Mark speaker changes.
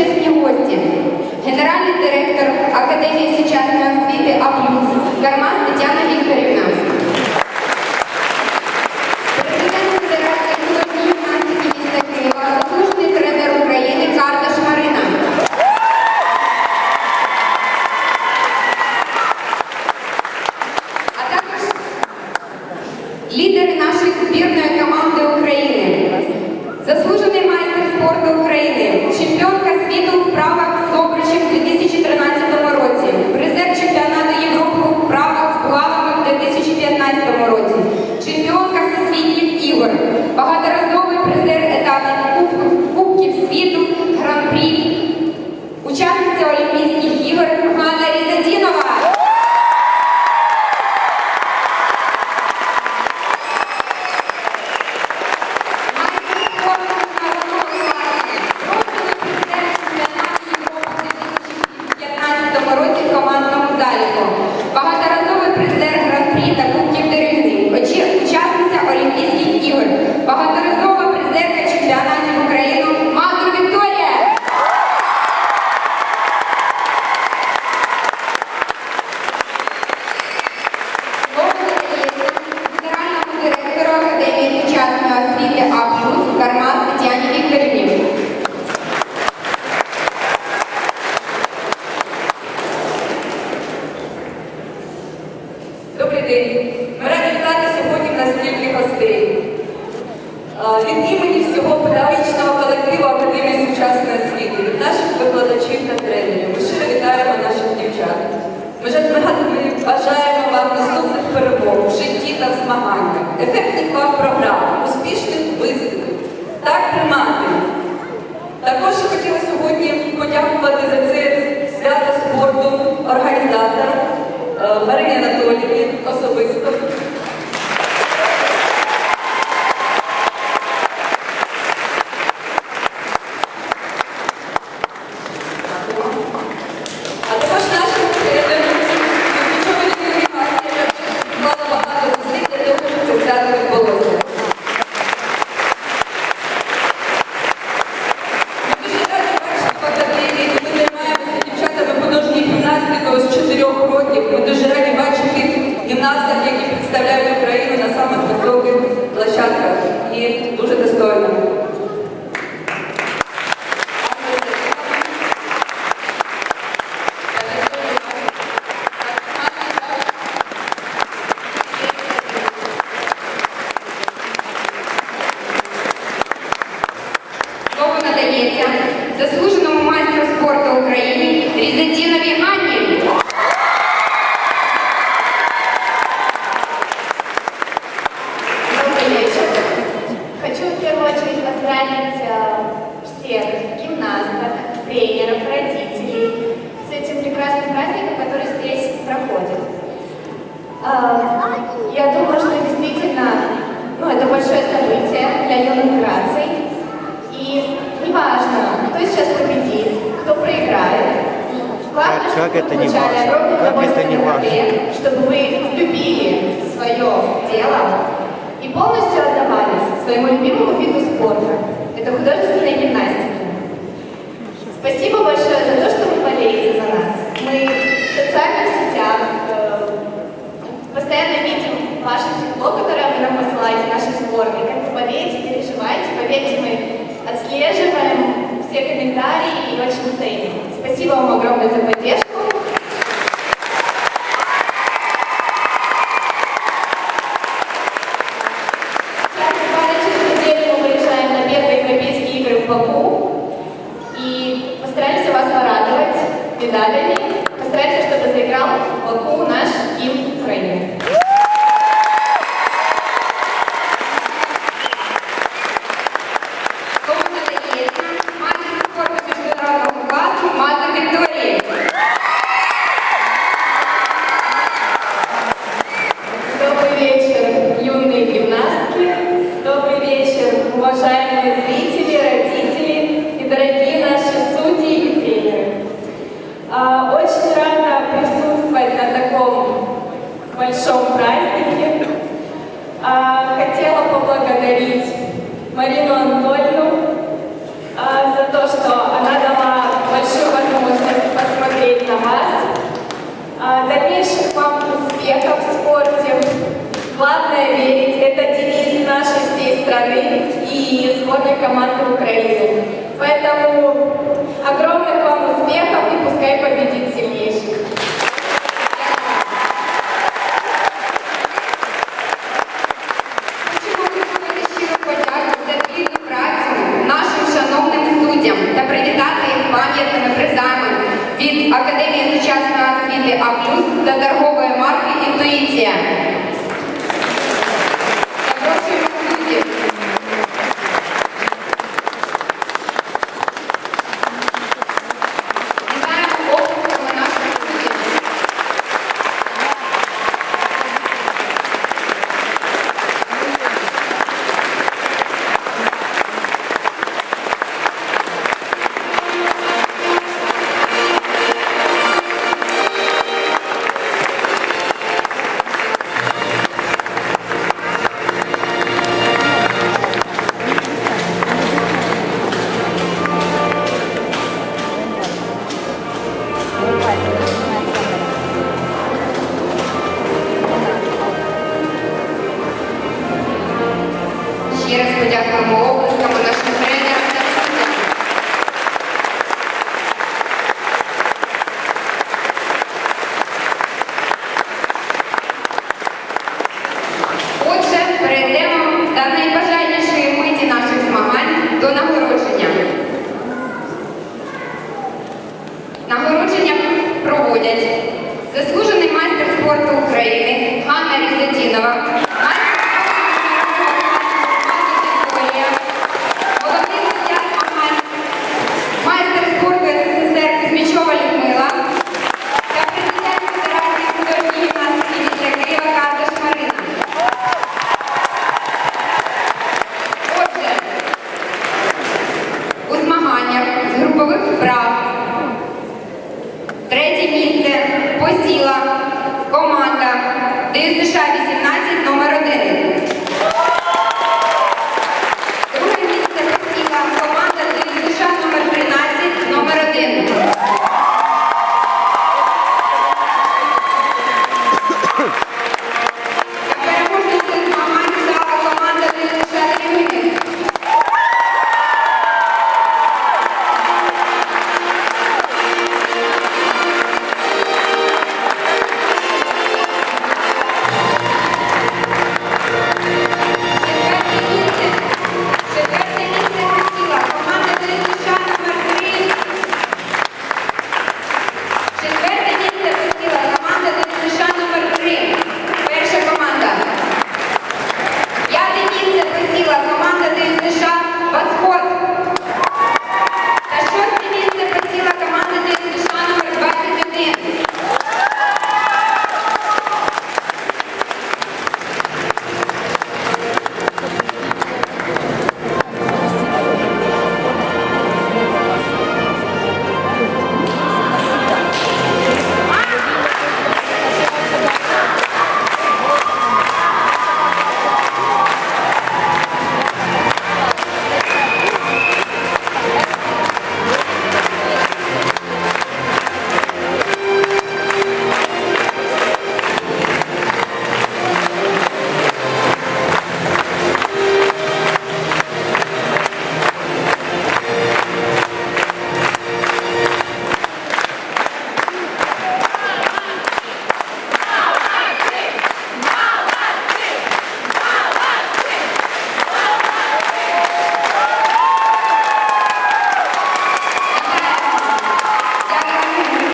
Speaker 1: Почесні гости. Генеральный директор Академії сучасної освіти Аплюс. Гармас
Speaker 2: siatkach i duże te очередь поздравить э, всех гимнасток, тренеров, родителей с этим прекрасным праздником, который здесь проходит. Э, я думаю, что действительно ну, это большое событие для юных граций. И неважно, кто сейчас победит, кто проиграет, Главное,
Speaker 3: как
Speaker 2: чтобы
Speaker 3: это не важно? Как это не важно?
Speaker 2: Чтобы вы любили свое дело и полностью отдавались своему любимому виду спорта. Это художественная гимнастика. Спасибо большое за Марину Анатольевну э, за то, что она дала большую возможность посмотреть на вас. Э, дальнейших вам успехов в спорте. Главное верить, это девиз нашей всей страны и сборной команды Украины.
Speaker 1: Ще раз подякуємо оплесками нашим